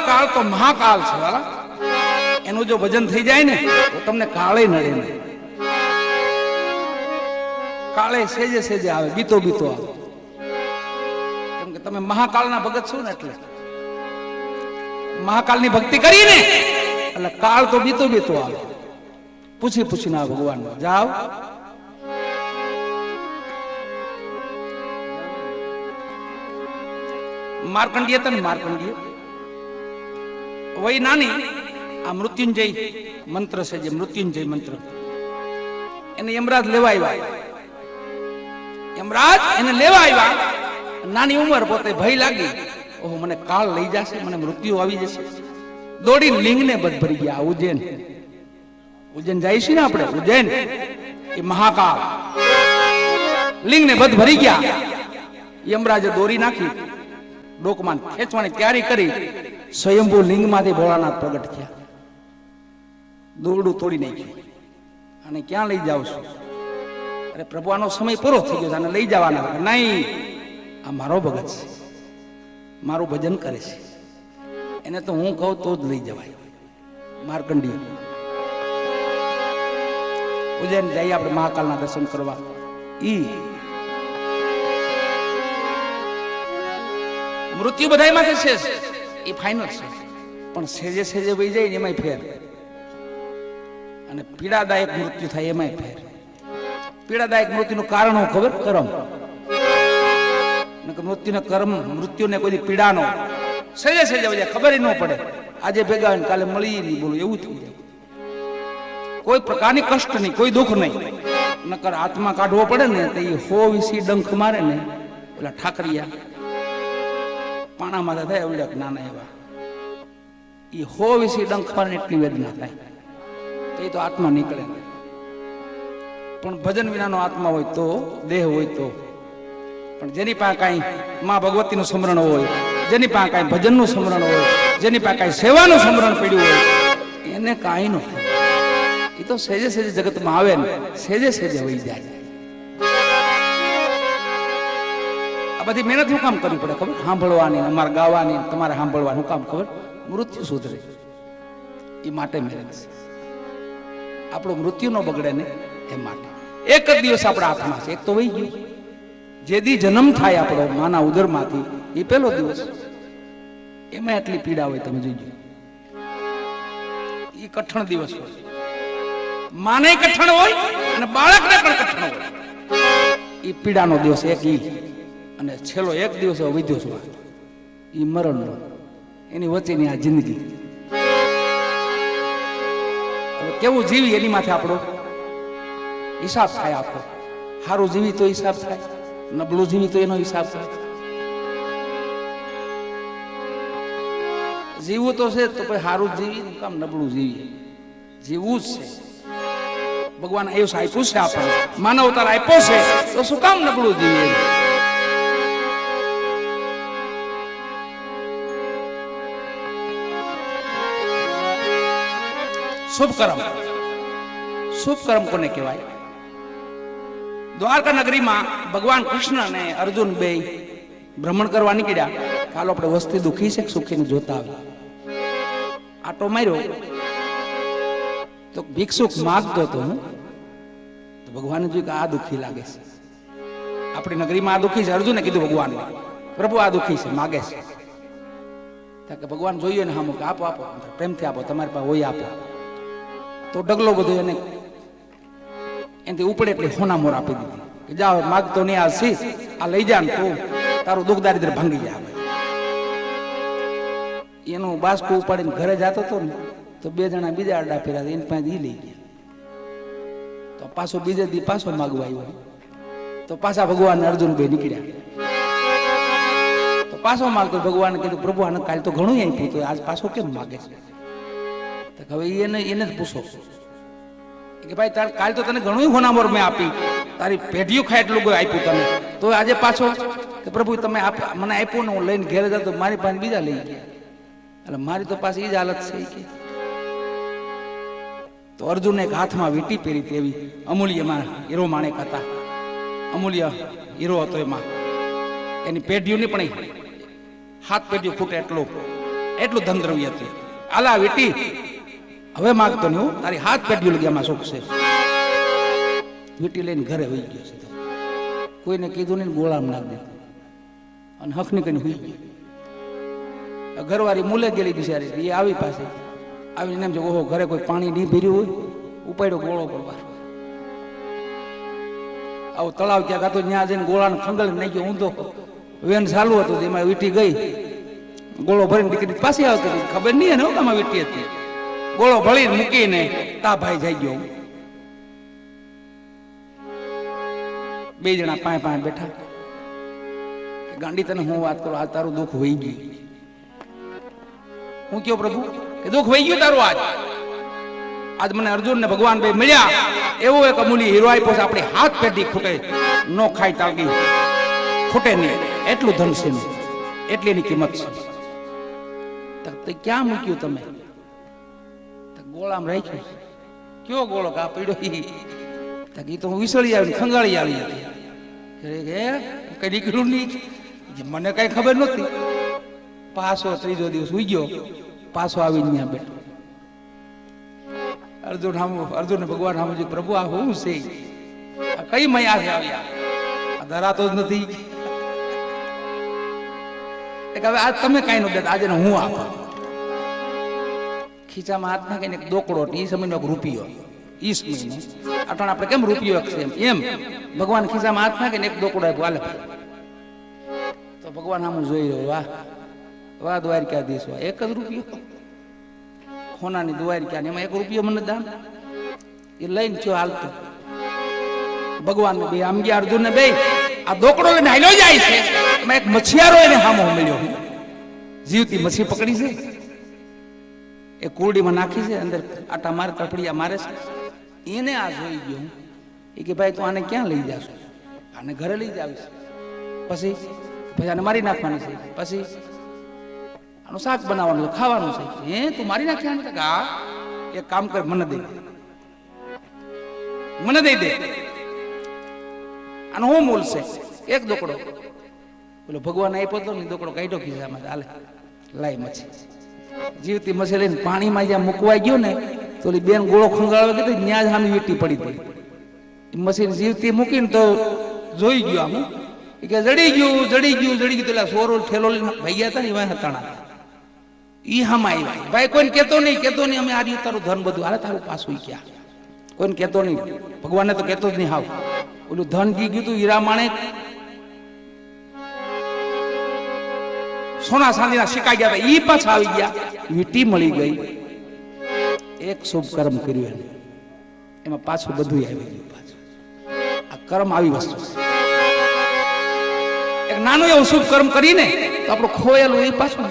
કાળ તો મહાકાળ છે, વાલા. એનું જો ભજન થઈ જાય ને, તો તમને કાળે નડે નહીં. કાળે સેજે સેજે આવે બીતો બીતો આવે. કેમ કે તમે મહાકાળના ભગત છો ને એટલે. મહાકાળની ભક્તિ કરીને, એટલે કાળ તો બીતો બીતો આવે. પૂછી પૂછીને આ ભગવાન. જાઓ. માર્કંડીય તને માર્કંડીય. વય નાની આ મૃત્યુંજય મંત્ર છે જે મૃત્યુંજય મંત્ર. એને યમરાજ લેવા આવ્યા. યમરાજ એને લેવા આવ્યા. નાની ઉંમર પોતે ભય લાગી. ઓહો, મને કાળ લઈ જશે, મને મૃત્યુ આવી જશે. દોડીને લિંગને બધ ભરી ગયા ઉજ્જૈન. ઉજ્જૈન જાય છે ને આપણે? ઉજ્જૈન. એ મહાકાળ. લિંગને બધ ભરી ગયા. યમરાજે દોરી નાખી. ડોકમાં ખેંચવાની તૈયારી કરી, સ્વયંભુ લિંગમાંથી ભોળાનાથ પ્રગટ થયા. દોરડું તોડી નાખ્યું. અને ક્યાં લઈ જાવ છું? અરે પ્રભુ આનો સમય પૂરો થઈ ગયો છે, આને લઈ જવાના નહીં, આ મારો ભગત છે. મારું ભજન કરે છે. એને તો હું કહું તો જ લઈ જવાય. માર્કંડી ઉજ્જૈન જઈએ આપણે મહાકાલના દર્શન કરવા. ઈ મૃત્યુ બધાયમાં છે એ ફાઇનલ છે. પણ સેજે સેજે વહી જાય એમાંય ફેર. અને પીડાદાયક મૃત્યુ થાય એમાંય ફેર. પીડાદાયક મૃત્યુનું કારણ હું ખબર? કરમ. મૃત્યુને કર્મ મૃત્યુને કોઈ પીડાનો સજે સજે જાય, ખબર ન પડે. આજે ભેગા હોય કાલે મળી નહીં બોલું, એવું થઈ જાય. કોઈ પ્રકારની કષ્ટ નહીં કોઈ દુઃખ નહીં નકર આત્મા કાઢવો પડે ને તો એ હો વિસી ડંખ મારે ને, પેલા ઠાકરિયા પાણામાં થાય એવડે નાના એવા. એ હો વિશે ડંખ મારે એટલી વેદના થાય. એ તો આત્મા નીકળે પણ ભજન વિનાનો આત્મા હોય તો, દેહ હોય તો. પણ જેની પાસે કાંઈ મા ભગવતીનું સ્મરણ હોય, જેની પાસે કાંઈ ભજનનું સ્મરણ હોય, જેની પાસે કાંઈ સેવાનું સ્મરણ પડ્યું હોય, એને કાંઈ ન એ તો સેજે સેજે જગતમાં આવે ને, સેજે સેજે વહી જાય. આ બધી મહેનત શું કામ કરવી પડે ખબર? સાંભળવાની, અમારે ગાવાની, તમારે સાંભળવાનું કામ ખબર? મૃત્યુ સુધરે. એ માટે મહેનત છે. આપણું મૃત્યુ ન બગડે ને એ માટે. એક જ દિવસ આપણા હાથમાં છે, એક તો વહી ગયું. જે દી જન્મ થાય આપણો માના ઉદરમાંથી, એ પહેલો દિવસ. એમાં એટલી પીડા હોય તમે જોઈજો એ કઠણ દિવસ હોય. માને કઠણ હોય અને બાળકને પણ કઠણ હોય. એ પીડાનો દિવસ એક ઈ. અને છેલ્લો એક દિવસ વિદ્યો છું. એ મરણનો. એની વચ્ચેની આ જિંદગી. કેવું જીવી એની માથે આપણો? હિસાબ થાય આપણો. સારું જીવી તો હિસાબ થાય. નબળું જીવી તો એનો હિસાબ થાય. જીવવું તો છે, તો પછી સારું જીવી કામ નબળું જીવીએ. જીવવું જ છે. ભગવાન આયુષ આપ્યું છે આપણને. માનવ અવતાર આપ્યો છે, તો શું કામ નબળું જીવીએ? શુભ કર્મ. શુભ કર્મ કોને કહેવાય? દ્વારકા નગરીમાં ભગવાન કૃષ્ણ અને અર્જુન બે ભ્રમણ કરવા નીકળ્યા. કાલો આપણે વસ્તી દુખી છે સુખી સુખીને જોતા આવી આટો માર્યો. તો ભિક્ષુક માગતો હતો તો ભગવાને જોયું કે આ દુખી લાગે છે. આપણી નગરીમાં આ દુખી છે. અર્જુને કીધું ભગવાન પ્રભુ, આ દુખી છે, માગે છે. કે ભગવાન જોઈએ ને હા આપો આપો. પ્રેમથી આપો, તમારી પાસે હોય, આપો. તો ડગલો બધો એને એનાથી ઉપડે એટલે હોનામોર આપી દીધી. કે જાઓ માગતો નહીં આ શીશ આ લઈ જા તું. તારું દુઃખ દારિદ્ર ભાંગી જાય એનું બાસકું ઉપાડીને ઘરે જતો હતો ને, તો બે જણા બીજા આડા ફેર્યા એની પાસે ઈ લઈ ગયા. તો પાછો બીજે દી પાછો માગવા આવ્યો. તો પાછા ભગવાન અર્જુન ભાઈ નીકળ્યા. તો પાછો માગતો ભગવાન કીધું, પ્રભુ, આને કાલે તો ઘણું આપ્યું તો આજ પાછો કેમ માગે છે? તો હવે એને એને જ પૂછો કે ભાઈ, તાર કાલ તો તને ઘણું હોનામોર મેં આપી. તારી પેઢીઓ ખાય એટલું કોઈ આપ્યું તને. તો આજે પાછો કે પ્રભુ, તમે મને આપ્યું ને હું લઈને ઘેર જતો મારી પાસે બીજા લઈ ગયા. એટલે મારી તો પાછી એ જ હાલત છે કે. તો અર્જુને એક હાથમાં વીંટી પહેરી તેવી. અમૂલ્યમાં હીરો માણેક હતા. અમૂલ્ય હીરો હતો એમાં. એની પેઢીઓની પણ હાથ પેઢીઓ ફૂટે એટલો. એટલું ધન દ્રવ્ય હતું. આલા વીટી હવે માગતો નહીં હું. તારી હાથ પેટ્યું લગી આમાં સુખ છે. વીટી લઈને ઘરે હોઈ ગયો છે કોઈને કીધું નહીં ગોળામ નાખ દે. અને હકની કઈ હોઈ ગયો. ઘરવાળી મૂલે ગયેલી બિચારી એ આવી પાસે. આવીને એમ છે ઓહો, ઘરે કોઈ પાણી નહીં ભર્યું હોય? ઉપાડ્યો ગોળો પડવા આવું તળાવ ક્યાંક હતું, ત્યાં જઈને ગોળાને ખંગલ ગયો, ઊંધો. વેન ચાલુ હતું એમાં વીટી ગઈ. ગોળો ભરીને દીકરી પાછી આવતી ખબર નહીં ને કામાં વીટી હતી. ગોળો ભળી મૂકીને તા જઈ ગયો બે જણા પાંચ પાંચ બેઠા. ગાંડી, તને હું વાત કરું? આજ તારું દુઃખ વહી ગયું. હું કયો પ્રભુ? કે દુઃખ વહી ગયું તારું આજ? આજ મને અર્જુન ને ભગવાન ભાઈ મળ્યા. એવો એક અમૂલ્ય હીરો આપ્યો છે, આપણે હાથ પેઢી ખૂટે, નો ખાઈ તાગી ખૂટે નહીં. એટલું ધન છે એટલી એની કિંમત છે. ક્યાં મૂક્યું તમે? ગોળામાં રાખ્યું કયો ગોળો કા પડ્યો એ તો હું વિસળી આવી ખંગાળી આવી હતી. કઈ નીકળ્યું નહીં. મને કઈ ખબર નહોતી. પાછો ત્રીજો દિવસ ઉઈ ગયો પાછો આવીને ત્યાં બેઠો. અર્જુન હામુ અર્જુન ભગવાન હામુ જે પ્રભુ, આ હું છે? આ કઈ મયા છે આવ્યા ધરાતો જ નથી. હવે આજ તમે કાંઈ નો દેતા આજે હું આપું. ખીચામાં હાથ નાખીને એક દોકડો એ સમયનો એક રૂપિયો ઈ સમયનો. અટાણ આપણે કેમ રૂપિયો છે એમ? ભગવાન ખીચામાં હાથ નાખીને એક દોકડો આપ્યો આલે તો ભગવાન આમ જોઈ રહ્યો, વાહ. વાહ દ્વારકાધીશ વાહ એક જ રૂપિયો. ખોનાની દ્વારકા એમાં એક રૂપિયો મને દાન. એ લઈને ચો હાલતો. ભગવાન બે આમ ગયા અર્જુન ને બે. આ દોકડો લઈને હાલ્યો જાય છે. એમાં એક મછિયારો એને સામો મળ્યો. જીવતી મચ્છી પકડી છે. એ કુરડીમાં નાખી છે, અંદર આટા મારે, તપડિયા મારે છે. એને આ જોઈ ગયો. એ કે ભાઈ તું આને ક્યાં લઈ જાશો? આને ઘરે લઈ જાવીશ પછી? પછી આને મારી નાખવાની છે. પછી? આનું શાક બનાવવાનું છે, ખાવાનું છે. હે, તું મારી નાખ્યા ને હા. એક કામ કર, મને દઈ દે. મને દઈ દે. આનો હું મૂલ છે? એક દોકડો. પેલો ભગવાન આપ્યો તો ને દોકડો કાઢ્યો ખિસ્સામાં હાલે. લાઈ મચ્છી. જીવતી મસી લઈને પાણીમાં જ્યાં મૂકવાઈ ગયો ને, તો ઓલી બેન ગોળો ખંગાળવા ગઈ ત્યાં જ સામે વીટી પડી પડી મશીન જીવતી મૂકીને તો જોઈ ગયો આમ. કે જડી ગયું જડી ગયું જડી ગયું. એટલે સોરો ઠેલો લઈને ભાઈ ગયા હતા ને એવા હતાણા ઈ હમ આવ્યા. ભાઈ, કોઈને કહેતો નહીં કહેતો નહીં, અમે આ તારું ધન બધું, હાલે તારું પાછું ક્યાં? કોઈને કહેતો નહીં. ભગવાનને તો કહેતો જ નહીં હાવ. ઓલું ધન ગયું તું હીરા સોના ચાંદીના શિકાઈ ગયા ઈ પાછા આવી ગયા. વીટી મળી ગઈ. એક શુભ કર્મ કર્યું એને. એમાં પાછું બધું આવી ગયું પાછું. આ કર્મ આવી વસ્તુ એક નાનું એવું શુભ કર્મ કરીને તો આપણું ખોયેલું એ પાછું.